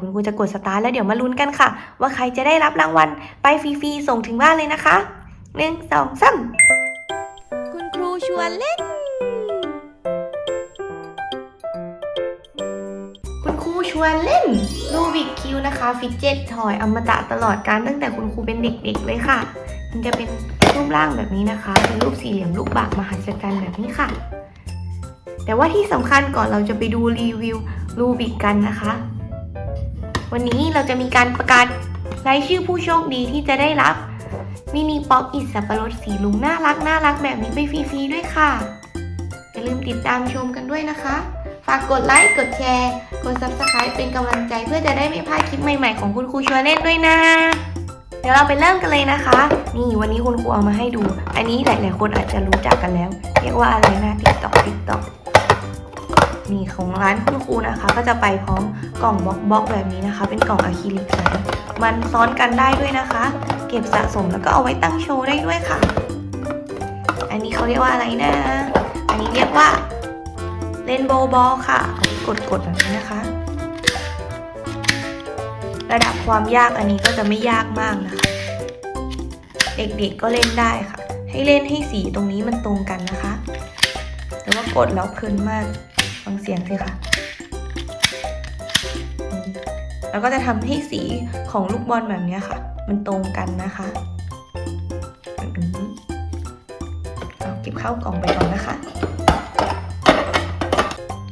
คุณครูจะกดสตาร์ทแล้วเดี๋ยวมาลุ้นกันค่ะ ว่าใครจะได้รับรางวัลไปฟรีๆส่งถึงบ้านเลยนะคะหนึ่งสองสามคุณครูชวนเล่น คุณครูชวนเล่นลูบิกคิวนะคะฟิตเจ็ตทอยอมตะตลอดการตั้งแต่คุณครูเป็นเด็กๆเลยค่ะ มันจะเป็นรูปร่างแบบนี้นะคะ เป็นรูปสี่เหลี่ยมลูกบากมหัศจรรย์แบบนี้ค่ะ แต่ว่าที่สำคัญก่อนเราจะไปดูรีวิวรูบิกกันนะคะ วันนี้เราจะมีการประกาศรายชื่อผู้โชคดีที่จะได้รับมินิป๊อปอิดสับปะรดสีลุงน่ารักน่ารักแบบนี้ไปฟรีๆด้วยค่ะอย่าลืมติดตามชมกันด้วยนะคะ ฝากกดไลค์กดแชร์ กด subscribe เป็นกำลังใจเพื่อจะได้ไม่พลาดคลิปใหม่ๆของคุณครูชวนเล่นด้วยนะ เดี๋ยวเราไปเริ่มกันเลยนะคะ นี่วันนี้คุณครูเอามาให้ดู อันนี้หลายๆคนอาจจะรู้จักกันแล้ว เรียกว่าอะไรนะติ๊กต็อกติ๊กต็อก นี่ของร้านคุณครูนะคะ ก็จะไปพร้อมกล่องบล็อกบล็อกแบบนี้นะคะ เป็นกล่องอะคริลิกใสมันซ้อนกันได้ด้วยนะคะ เก็บสะสมแล้วก็เอาไว้ตั้งโชว์ได้ด้วยค่ะ อันนี้เขาเรียกว่าอะไรนะ อันนี้เรียกว่าเลนโบว์บอลค่ะกดกดๆแบบนี้นะคะ ระดับความยากอันนี้ก็จะไม่ยากมากนะคะ เด็กๆก็เล่นได้ค่ะ ให้เล่นให้สีตรงนี้มันตรงกันนะคะ แต่ว่ากดแล้วเพลินมาก ฟังเสียงสิค่ะ แล้วก็จะทำให้สีของลูกบอลแบบนี้ค่ะ มันตรงกันนะคะแบบนี้เอาเก็บเข้ากล่องไปก่อนนะคะ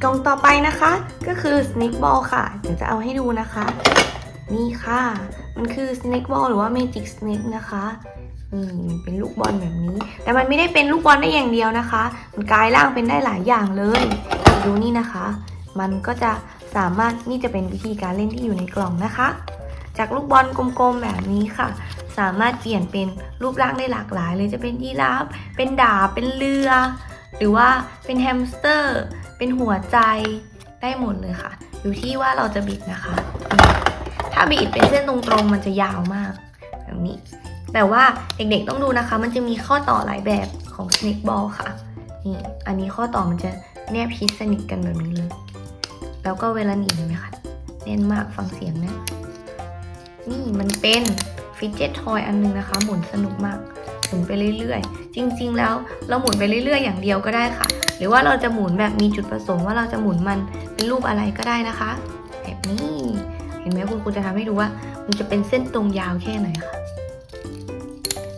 กล่องต่อไปนะคะ ก็คือ snake ball ค่ะเดี๋ยวจะเอาให้ดูนะคะ นี่ค่ะ มันคือ snake ball หรือว่า magic snake นะคะนี่มันเป็นลูกบอลแบบนี้ แต่มันไม่ได้เป็นลูกบอลได้อย่างเดียวนะคะ มันกลายร่างเป็นได้หลายอย่างเลย ดูนี่นะคะ มันก็จะสามารถนี่จะเป็นวิธีการเล่นที่อยู่ในกล่องนะคะ จากลูกบอลกลมๆแบบนี้ค่ะ สามารถเปลี่ยนเป็นรูปร่างได้หลากหลาย เลยจะเป็นยีราฟเป็นดาบเป็นเรือ หรือว่าเป็นแฮมสเตอร์ เป็นหัวใจได้หมดเลยค่ะ อยู่ที่ว่าเราจะบิดนะคะ ถ้าบิดเป็นเส้นตรงๆมันจะยาวมากแบบนี้ แต่ว่าเด็กๆต้องดูนะคะ มันจะมีข้อต่อหลายแบบของ snake ball ค่ะนี่อันนี้ข้อต่อมันจะ แนบชิดสนิทกันแบบนี้เลย แล้วก็เวลาหนีเห็นไหมคะแน่นมากฟังเสียงนะ นี่มันเป็นฟิตเจตทอยอันนึงนะคะ หมุนสนุกมากหมุนไปเรื่อยๆ จริง ๆ แล้วเราหมุนไปเรื่อยๆ อย่างเดียวก็ได้ค่ะ หรือว่าเราจะหมุนแบบมีจุดประสงค์ว่าเราจะหมุนมันเป็นรูปอะไรก็ได้นะคะ แบบนี้ เห็นไหมคุณครูจะทำให้ดูว่า มันจะเป็นเส้นตรงยาวแค่ไหนค่ะ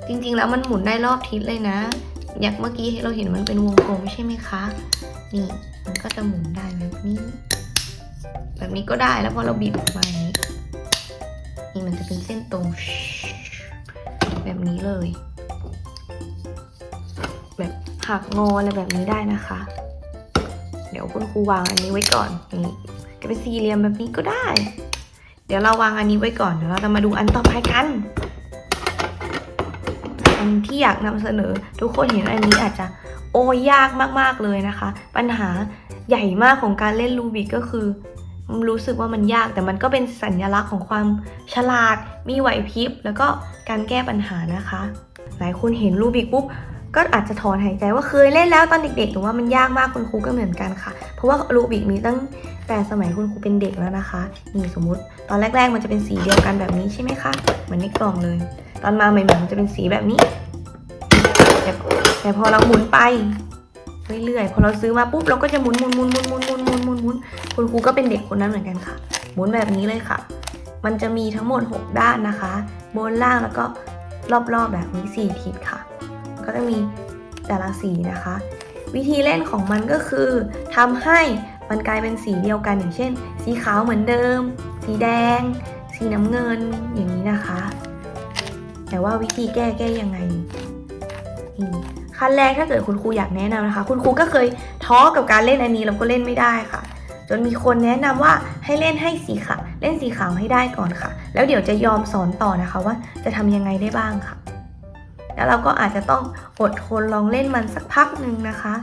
จริงๆแล้วมันหมุนได้รอบทิศเลยนะ อย่างเมื่อกี้เราเห็นมันเป็นวงกลมใช่ไหมคะ นี่มันก็จะหมุนได้แบบนี้ แบบนี้ก็ได้แล้วพอเราบีบออกมาอย่างนี้นี่มันจะเป็นเส้นตรง แบบนี้เลย แบบหักงออะไรแบบนี้ได้นะคะ เดี๋ยวคุณครูวางอันนี้ไว้ก่อนนี่จะเป็นสี่เหลี่ยมแบบนี้ก็ได้ เดี๋ยวเราวางอันนี้ไว้ก่อนเดี๋ยวเราจะมาดูอันต่อไปกันอันที่อยากนำเสนอทุกคนเห็นอันนี้อาจจะ โอ้ยากมากๆเลยนะคะ ปัญหาใหญ่มากของการเล่นรูบิกก็คือ รู้สึกว่ามันยากแต่มันก็เป็นสัญลักษณ์ของความฉลาด มีไหวพริบ แล้วก็การแก้ปัญหานะคะ หลายคนเห็นรูบิกปุ๊บก็อาจจะถอนหายใจว่าเคยเล่นแล้วตอนเด็กๆหรือว่ามันยากมากคุณครูก็เหมือนกันค่ะ เพราะว่ารูบิกมีตั้งแต่สมัยคุณครูเป็นเด็กแล้วนะคะนี่สมมุติตอนแรกๆมันจะเป็นสีเดียวกันแบบนี้ใช่ไหมคะเหมือนในกล่องเลย ตอนมาใหม่ๆมันจะเป็นสีแบบนี้ แต่พอเราหมุนไปเรื่อยๆ พอเราซื้อมาปุ๊บเราก็จะหมุนหมุนหมุนหมุนหมุนหมุนหมุนหมุนหมุนคุณครูก็เป็นเด็กคนนั้นเหมือนกันค่ะ หมุนแบบนี้เลยค่ะ มันจะมีทั้งหมด 6 ด้านนะคะ บนล่างแล้วก็รอบๆแบบนี้ 4 ทิศค่ะ ก็จะมีแต่ละสีนะคะ วิธีเล่นของมันก็คือทำให้มันกลายเป็นสีเดียวกันอย่างเช่น สีขาวเหมือนเดิม สีแดง สีน้ำเงินอย่างนี้นะคะ แต่ว่าวิธีแก้แก้ยังไงนี่ ขั้นแรกถ้าเกิดคุณครูอยากแนะนำนะคะ คุณครูก็เคยท้อกับการเล่นอันนี้แล้วก็เล่นไม่ได้ค่ะ จนมีคนแนะนำว่าให้เล่นให้สีขาวเล่นสีขาวให้ได้ก่อนค่ะ แล้วเดี๋ยวจะยอมสอนต่อนะคะว่าจะทำยังไงได้บ้างค่ะ แล้วเราก็อาจจะต้องอดทนลองเล่นมันสักพักหนึ่งนะคะ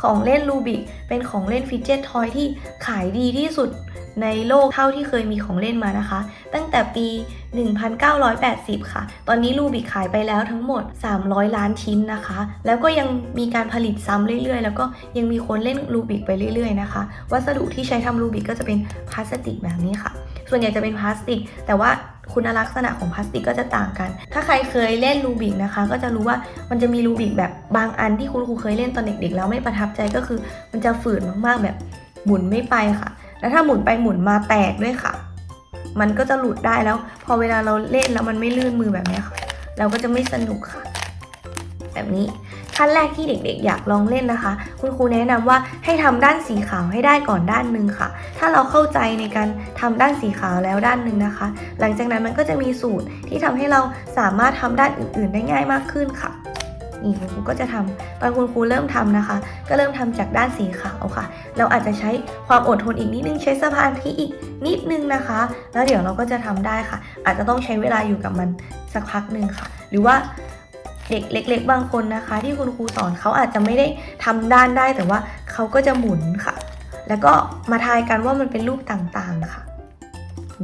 ของเล่นลูบิกเป็นของเล่นฟิตเจตทอยที่ขายดีที่สุด ในโลกเท่าที่เคยมีของเล่นมานะคะ ตั้งแต่ปี 1,980 ค่ะ ตอนนี้รูบิกขายไปแล้วทั้งหมด 300 ล้านชิ้นนะคะ แล้วก็ยังมีการผลิตซ้ำเรื่อยๆ แล้วก็ยังมีคนเล่นรูบิกไปเรื่อยๆนะคะ วัสดุที่ใช้ทำรูบิกก็จะเป็นพลาสติกแบบนี้ค่ะ ส่วนใหญ่จะเป็นพลาสติก แต่ว่าคุณลักษณะของพลาสติกก็จะต่างกัน ถ้าใครเคยเล่นรูบิกนะคะ ก็จะรู้ว่ามันจะมีรูบิกแบบบางอันที่คุณครูเคยเล่นตอนเด็กๆ แล้วไม่ประทับใจก็คือ มันจะฝืดมากๆแบบหมุนไม่ไปค่ะ แล้วถ้าหมุนไปหมุนมาแตกด้วยค่ะ มันก็จะหลุดได้แล้ว พอเวลาเราเล่นแล้วมันไม่ลื่นมือแบบนี้ค่ะ เราก็จะไม่สนุกค่ะ แบบนี้ขั้นแรกที่เด็กๆ อยากลองเล่นนะคะ คุณครูแนะนำว่าให้ทำด้านสีขาวให้ได้ก่อนด้านหนึ่งค่ะ ถ้าเราเข้าใจในการทำด้านสีขาวแล้วด้านหนึ่งนะคะ หลังจากนั้นมันก็จะมีสูตรที่ทำให้เราสามารถทำด้านอื่นๆ ได้ง่ายมากขึ้นค่ะ นี่คุณครูก็จะทำตอนคุณครูเริ่มทำนะคะ ก็เริ่มทำจากด้านสีขาวค่ะ เราอาจจะใช้ความอดทนอีกนิดนึงใช้สมาธิอีกนิดนึงนะคะ แล้วเดี๋ยวเราก็จะทำได้ค่ะ อาจจะต้องใช้เวลาอยู่กับมันสักพักหนึ่งค่ะ หรือว่าเด็กเล็ก ๆ บางคนนะคะ ที่คุณครูสอนเขาอาจจะไม่ได้ทำด้านได้แต่ว่าเขาก็จะหมุนค่ะ แล้วก็มาทายกันว่ามันเป็นรูปต่างๆค่ะ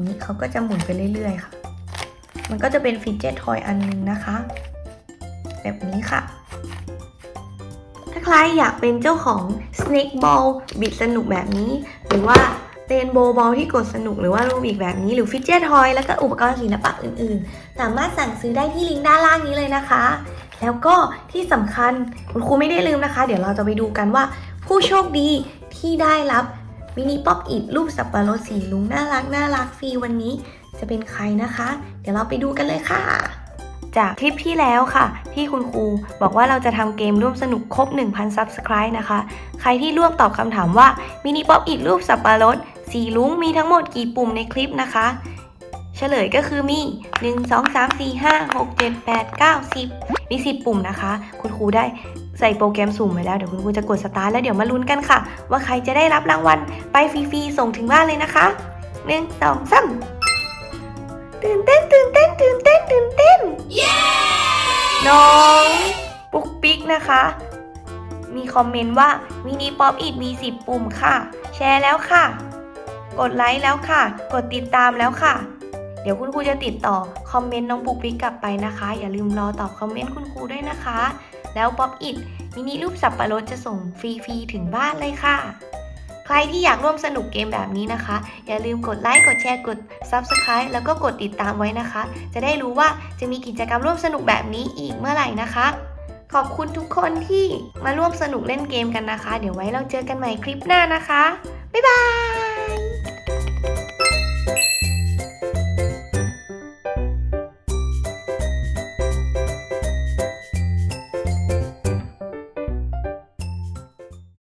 นี้เขาก็จะหมุนไปเรื่อยๆค่ะ มันก็จะเป็นฟิตเจตทอยอันนึงนะคะ แบบนี้ค่ะ ถ้าใครอยากเป็นเจ้าของ Snake Ball บิดสนุกแบบนี้ หรือว่าเ a นโบ w บอลที่กดสนุกหรือว่ารูบิกแบบนี้หรือฟิตเจตทอยแล้วก็อุปกรณ์ศิลปะอื่นๆ สามารถสั่งซื้อได้ที่ลิงก์ด้านล่างนี้เลยนะคะ แล้วก็ที่สำคัญคุณครูไม่ได้ลืมนะคะ เดี๋ยวเราจะไปดูกันว่า ผู้โชคดีที่ได้รับมินิป๊อปอิดรูปสับปะรดสีลุงน่ารักน่ารักฟรีวันนี้จะเป็นใครนะคะ เดี๋ยวเราไปดูกันเลยค่ะ จากคลิปที่แล้วค่ะ ที่คุณครูบอกว่าเราจะทำเกมร่วมสนุกครบ 1,000 Subscribe นะคะ ใครที่ร่วมตอบคำถามว่ามินิป๊อปอิดรูปสับปะรดสีลุงมีทั้งหมดกี่ปุ่มในคลิปนะคะเฉลยก็คือมี 1 2 3 4 5 6 7 8 9 10 มี 10 ปุ่มนะคะ คุณครูได้ใส่โปรแกรมสุ่มไว้แล้ว เดี๋ยวคุณครูจะกดสตาร์ทแล้วเดี๋ยวมาลุ้นกันค่ะ ว่าใครจะได้รับรางวัลไปฟรีๆส่งถึงบ้านเลยนะคะหนึ่งสองสาม ตื่นเต้นตื่นเต้นตื่นเต้นตื่นเต้น น้องปุ๊กปิ๊กนะคะ มีคอมเมนต์ว่ามินิป๊อปอิดมี 10 ปุ่มค่ะ แชร์แล้วค่ะ กดไลค์แล้วค่ะ กดติดตามแล้วค่ะ เดี๋ยวคุณครูจะติดต่อคอมเมนต์น้องปุ๊กปิ๊กกลับไปนะคะ อย่าลืมรอตอบคอมเมนต์คุณครูด้วยนะคะ แล้วป๊อปอิดมินิรูปสับปะรดจะส่งฟรีๆถึงบ้านเลยค่ะ ใครที่อยากร่วมสนุกเกมแบบนี้นะคะ อย่าลืมกดไลค์กดแชร์กด Subscribe แล้วก็กดติดตามไว้นะคะ จะได้รู้ว่าจะมีกิจกรรมร่วมสนุกแบบนี้อีกเมื่อไหร่นะคะ ขอบคุณทุกคนที่มาร่วมสนุกเล่นเกมกันนะคะ เดี๋ยวไว้เราเจอกันใหม่คลิปหน้านะคะ บ๊ายบาย